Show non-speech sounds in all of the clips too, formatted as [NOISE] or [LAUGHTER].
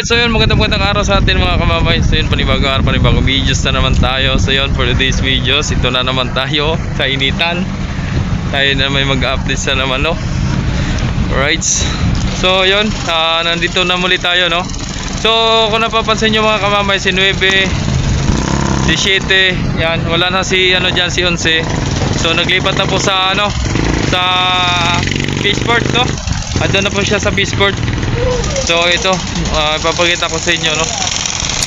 Alright, so yun, magandang magandang araw sa atin mga kamamay. So yun, panibagong araw, panibagong videos na naman tayo. So yun, for today's videos, ito na naman tayo sa initan. Tayo na may mag-update sa naman, no? Alright. So yun, ah, nandito na muli tayo, no? So kung napapansin nyo mga kamamay, si 9, si 7, yan, wala na si ano dyan, si 11. So naglipat na po sa ano, sa Fishport, no? Ando na po siya sa Fishport. So ito, ah, ipapakita ko sa inyo, no?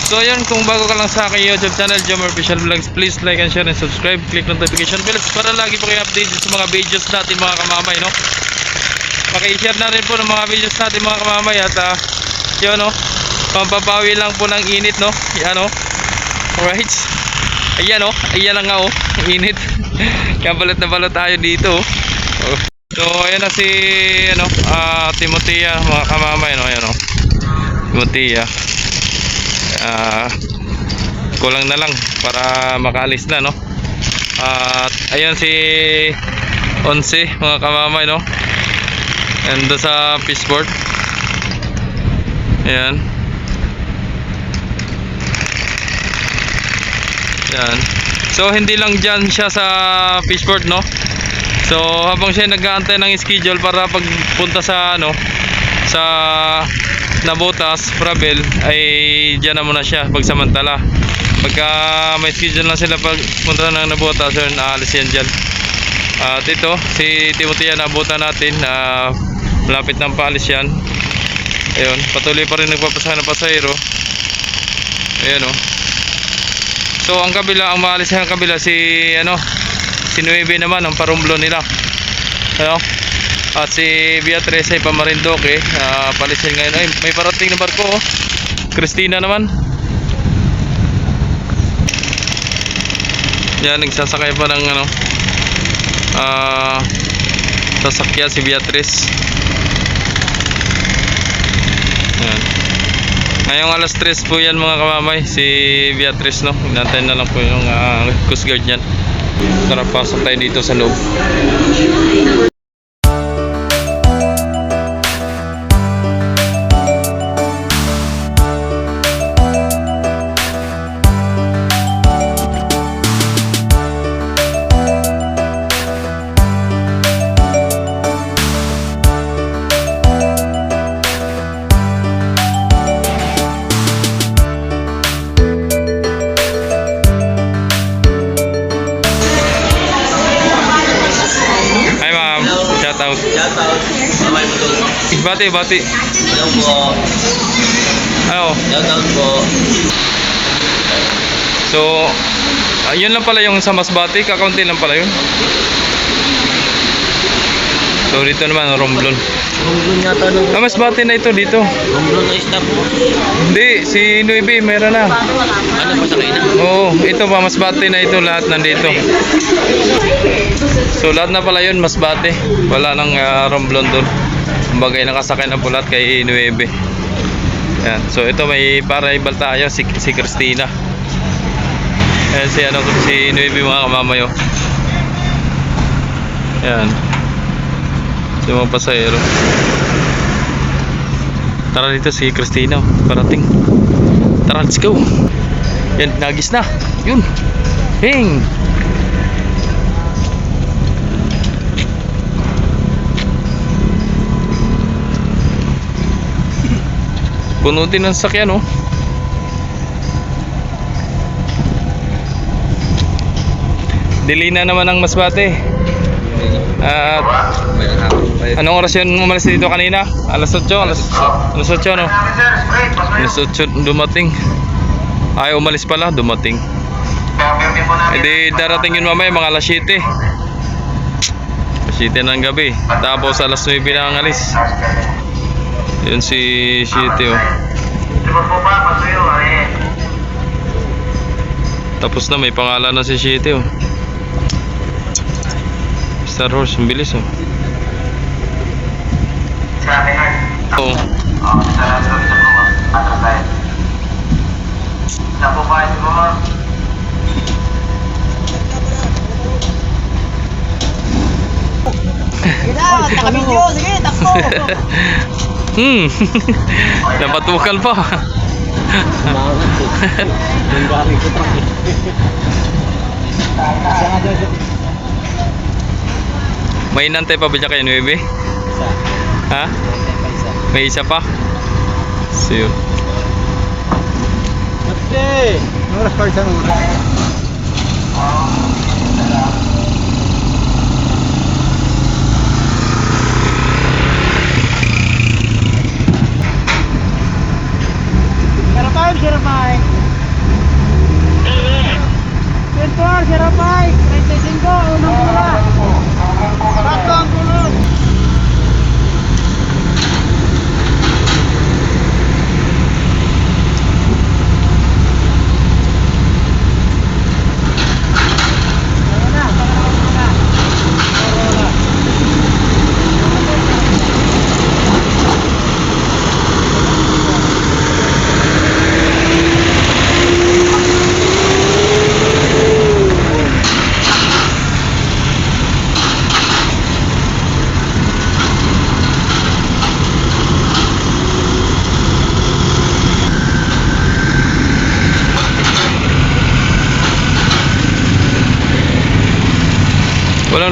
So ayun, kung bago ka lang sa aking YouTube channel, Jomar Official Vlogs, please like and share and subscribe. Click notification bells para lagi po kayo updated sa mga videos natin mga kamamay, no? Paki-share na rin po ng mga videos natin mga kamamay at ah, yun, no? Pampapawi lang po ng init, no? Yan, no? Alright. Ayan, no? Ayan na nga, oh. Init. [LAUGHS] Kaya na balot tayo dito, oh. Oh. So, ayan na si, ano, ah, Timotea, mga kamamay, no? Ayan, no? Timotea. Ah, kulang na lang para makaalis na, no? At, ayan si Onse, mga kamamay, no? Ando sa Fishport. Ayan. Ayan. So, hindi lang dyan siya sa Fishport, no? So, habang siya nag-aantay ng schedule para pagpunta sa, ano, sa Nabotas, Fravel, ay dyan na muna siya pagsamantala. Pagka may schedule na sila pagpunta ng Nabotas, yun, aalis yan dyan. At ito, si Timothy yan, nabutan natin na malapit ng paalis yan. Ayun, patuloy pa rin nagpapasahan ng pasahero. Ayun oh. So ang kabila, ang maalis ng kabila si ano, si Nueve naman ang parumblo nila. Ano? At si Beatrice ay pamarindoke, uh, palisin ngayon. Ay, may parating na barko oh. Christina naman. Yan, nagsasakay pa ng ano, ah, sasakyan si Beatrice. Yan. Ngayong alas 3 po yan mga kamamay, si Beatrice no. Hinantayin na lang po yung uh, Coast Guard niyan. Tara, pasok tayo dito sa loob. Doon. Bati, bati. Hello po. Ano? Shout out po. So, ayun lang pala yung sa Masbate, kakaunti lang pala yun. So, dito naman, Romblon. Rumblon yata ng... Ah, Masbate na ito dito. Rumblon na isda po. Hindi, si Nuibe, meron na. Ano pa sa kaina? Oo, ito pa, Masbate na ito, lahat nandito. So, lahat na pala yun, Masbate. Wala nang uh, Romblon doon. Kumbagay nakasakay na po lahat kay Nuibe. Yan. So, ito may para-ibal tayo, si, si Christina. Ayan si, ano, si Nuibe mga kamamayo. Yan. Si mga pasahero. Tara dito si Christina, parating. Tara, let's go. Yan, nagis na. Yun. Hing. Puno din ng sakyan, oh. Dili na naman ang masbate. At anong oras yun umalis dito kanina? Alas 8, alas, alas 8, no? Alas 8 dumating. Ay, umalis pala, dumating. E di darating yun mamaya mga alas 7. Alas 7 ng gabi. Tapos alas 9 na ang alis. Yun si 7 oh. Tapos na may pangalan na si 7 oh. Star Horse, ang bilis oh. Oo. Naka-video. Sige, takbo. [LAUGHS] Hmm. [LAUGHS] Napatukan pa. Dyan. [LAUGHS] May inantay pa ba dyan kayo, Nuebe? Isa. Ha? May isa pa? So yun. Mati! Oras pa isang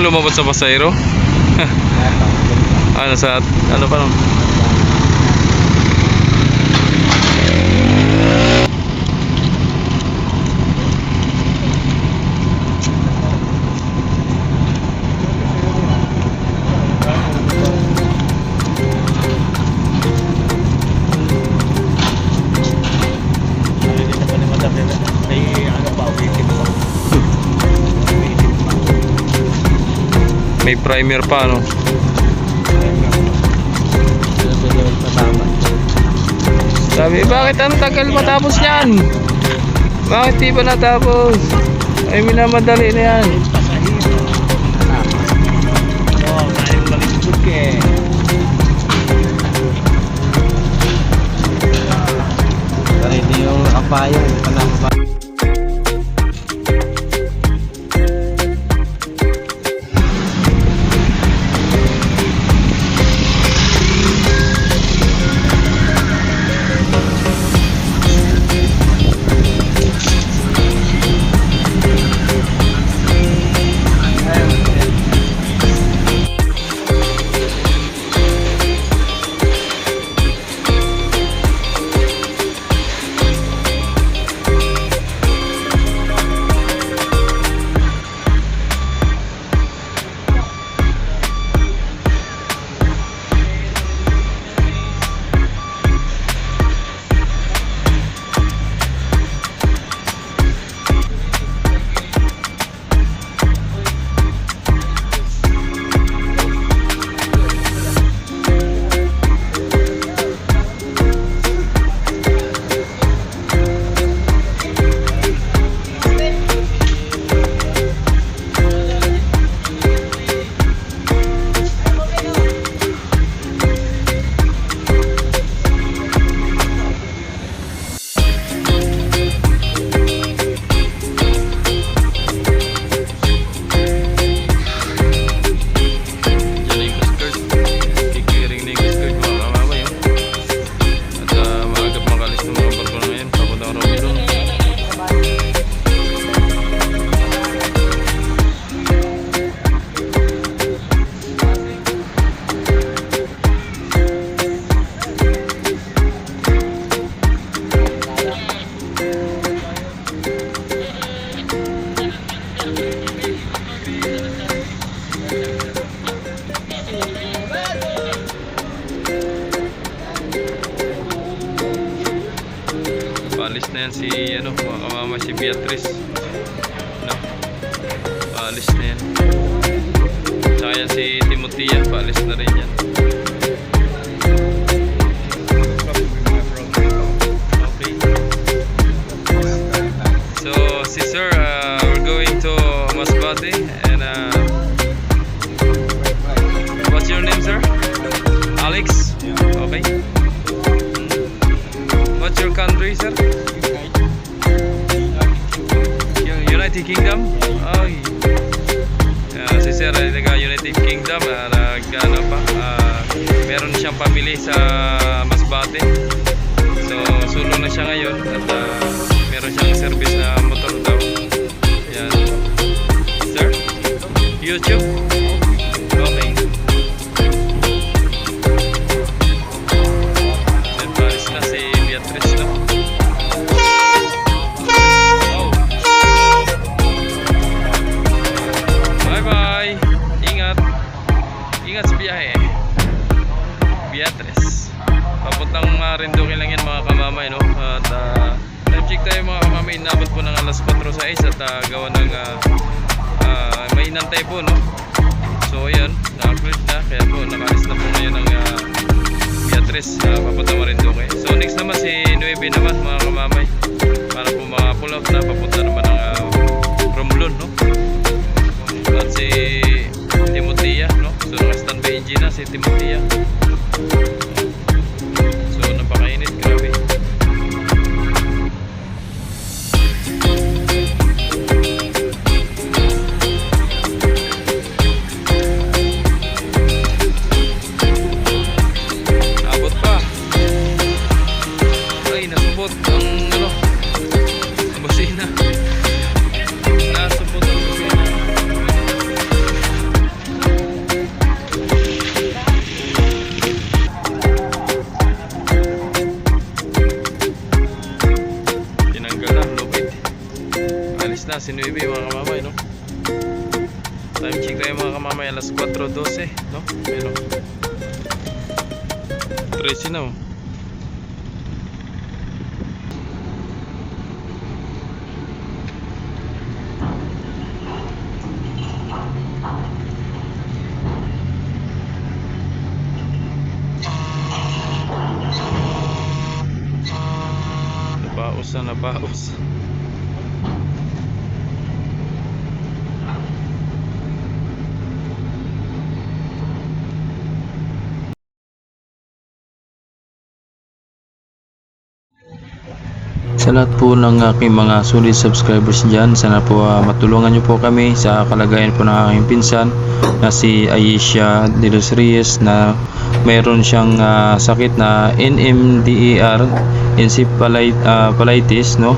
Lumabas sa pasayro? [LAUGHS] ano sa... Ano pa no? May primer pa no? Sabi, bakit ang tagal matapos yan? Bakit di pa natapos? Ay, minamadali na yan. Ito yung nakapayong panang Yan si ano, mga si Beatrice. No? Paalis na yan. Tsaka yan si Timothea, paalis na rin yan. So, si Sir, uh, we're going to Masbate and uh, what's your name, sir? Alex? Okay. What's your country, sir? United Kingdom? Ay. Uh, si Sir ay taga United Kingdom. Uh, nag, ano pa, uh, meron siyang pamili sa Masbate. So, solo na siya ngayon at ah, meron siyang service na motor daw. Yan. Sir? YouTube? Kamamay. Inabot po ng alas 4 sa is at ah, gawa ng ah, ah, may inantay po, no? So, ayan. Naka-clear na. Kaya po, naka-alis na po ngayon ng ah, Beatrice uh, papunta Marinduque. So, next naman si Nueve naman mga kamamay. Para po maka-pull out na papunta naman ng uh, Romblon, no? At si Timotea, no? So, naka-standby engine na si Timotea. 19 mga kamamay no? time check tayo mga kamamay alas 4.12 no? Pero, 13 na oh nabaos na nabaos Sa lahat po ng aking mga solid subscribers dyan, sana po ah, matulungan nyo po kami sa kalagayan po ng aking pinsan na si Aisha de los Reyes na mayroon siyang ah, sakit na NMDER encephalitis no?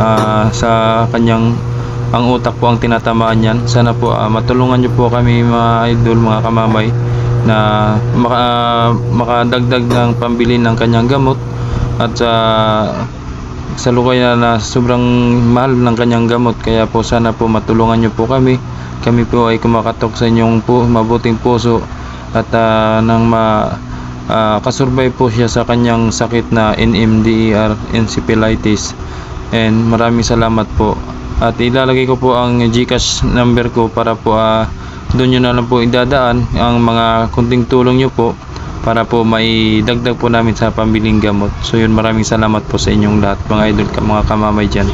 Ah, sa kanyang ang utak po ang tinatamaan niyan. Sana po ah, matulungan nyo po kami mga idol mga kamamay na maka, makadagdag ng pambili ng kanyang gamot. At sa sa lukay na, sobrang mahal ng kanyang gamot kaya po sana po matulungan nyo po kami. Kami po ay kumakatok sa inyong po, mabuting puso at ah, nang ma ah, kasurvive po siya sa kanyang sakit na NMDER encephalitis. And maraming salamat po. At ilalagay ko po ang Gcash number ko para po ah, doon nyo na lang po idadaan ang mga kunting tulong nyo po para po may dagdag po namin sa pambiling gamot. So yun maraming salamat po sa inyong lahat mga idol mga kamamay dyan.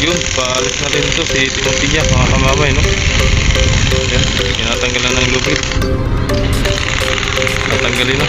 Yun, paalis na rin ito si Timothy niya mga kamamay no. Yan, tinatanggalan ng lubid. Tatanggalin na.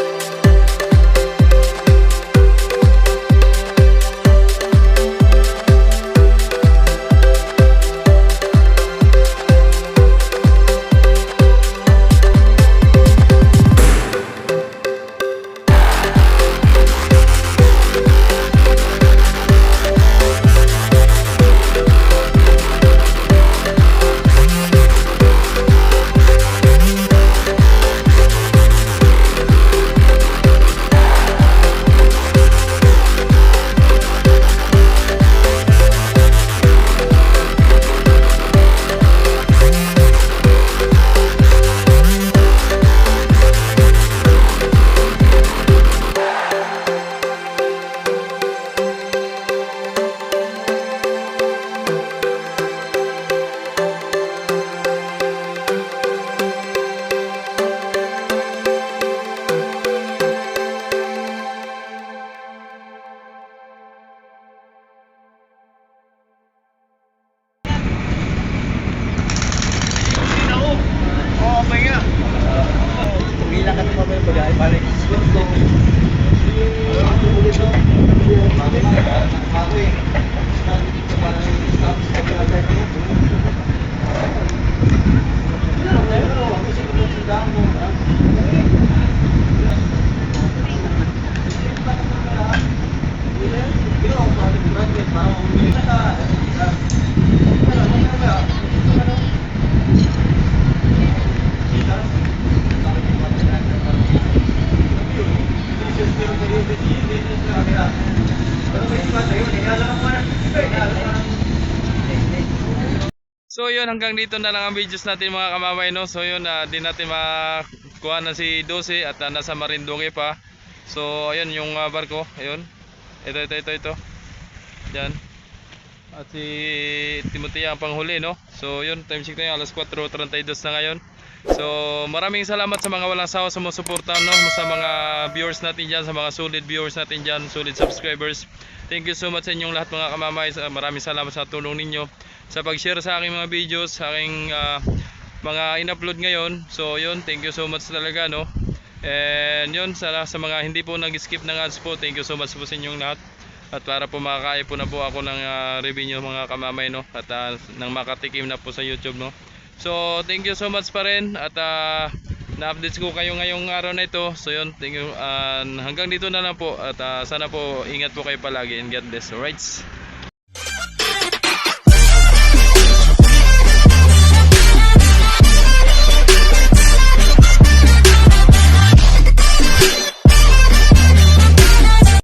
hanggang dito na lang ang videos natin mga kamamay no. So yun, uh, di natin makuha na si 12 at ah, nasa Marinduque pa. So ayun yung ah, barko, ayun. Ito ito ito ito. Diyan. At si Timothy ang panghuli no. So yun, time check tayo alas 4:32 na ngayon. So maraming salamat sa mga walang sawa sa sumusuporta no, sa mga viewers natin diyan, sa mga solid viewers natin diyan, solid subscribers. Thank you so much sa inyong lahat mga kamamay. Maraming salamat sa tulong ninyo sa pag-share sa aking mga videos, sa aking ah, mga in-upload ngayon. So yun, thank you so much talaga no. And yun, sa, sa mga hindi po nag-skip ng ads po, thank you so much po sa inyong lahat. At para po makakain po na po ako ng ah, revenue mga kamamay no. At ah, nang makatikim na po sa YouTube no. So thank you so much pa rin at ah, na-updates ko kayo ngayong araw na ito. So yun, thank you. Ah, hanggang dito na lang po at ah, sana po ingat po kayo palagi and God bless. Alright.